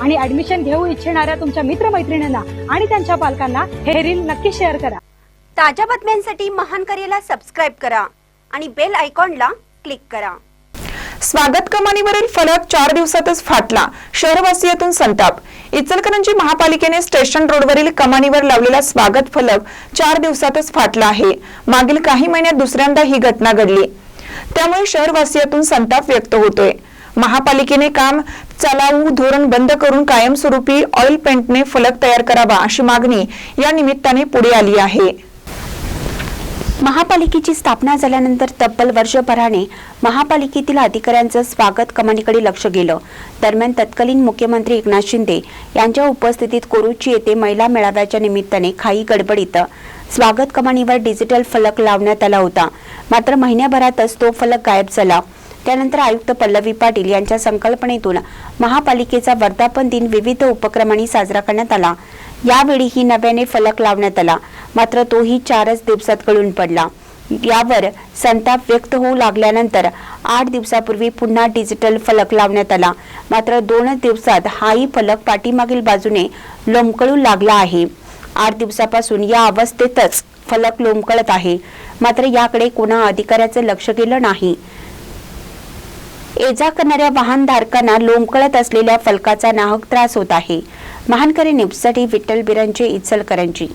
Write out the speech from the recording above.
आणि ऍडमिशन घेऊ इच्छिणाऱ्या तुमच्या मित्रमैत्रिणींना आणि त्यांच्या पालकांना हे रील नक्की शेअर करा. ताज्या बातम्यांसाठी महान करेला सबस्क्राईब करा आणि बेल आयकॉनला क्लिक करा. स्वागत कमानीवरील फलक चार दिवसातच फाटला. शहरवासियातून संताप. इचलकरंजी महापालिकेने स्टेशन रोडवरील कमानीवर लावलेला स्वागत फलक चार दिवसातच फाटला आहे. मागील काही महिन्यात दुसऱ्यांदा ही घटना घडली. त्यामुळे शहरवासियातून संताप व्यक्त होतोय. महापालिकेने काम चालावू धोरण बंद करून कायमस्वरूपी ऑइल पेंटने फलक तयार करावा अशी मागणी या निमित्ताने पुढे आली आहे. महापालिकेची स्थापना झाल्यानंतर तब्बल वर्षभराने महापालिकेतील अधिकाऱ्यांचं स्वागत कमानीकडे लक्ष गेलं. दरम्यान तत्कालीन मुख्यमंत्री एकनाथ शिंदे यांच्या उपस्थितीत कोरुची येथे महिला मेळाव्याच्या निमित्ताने खाई गडबडीत स्वागत कमानीवर डिजिटल फलक लावण्यात आला होता. मात्र महिन्याभरातच तो फलक गायब झाला. त्यानंतर आयुक्त पल्लवी पाटील यांच्या संकल्पनेतून महापालिकेचा वर्धापन दिन विविध उपक्रमांनी साजरा करण्यात आला. यावेळीही नव्याने फलक लावण्यात आला. मात्र तोही चारच दिवसात गळून पडला. यावर संताप व्यक्त होऊ लागल्यानंतर आठ दिवसापूर्वी पुन्हा डिजिटल फलक लावण्यात आला. मात्र दोनच दिवसात हाही फलक पाठीमागील बाजूने लोंबकळू लागला आहे. आठ दिवसापासून या अवस्थेतच फलक लोंबकळत आहे. मात्र याकडे कोणा अधिकाऱ्याचं लक्ष गेलं नाही. ये जा करणाऱ्या वाहनधारकांना लोंबकळत असलेल्या फलकाचा नाहक त्रास होत आहे. महानकरी न्यूजसाठी विठ्ठल बिरांचे इचलकरंजी.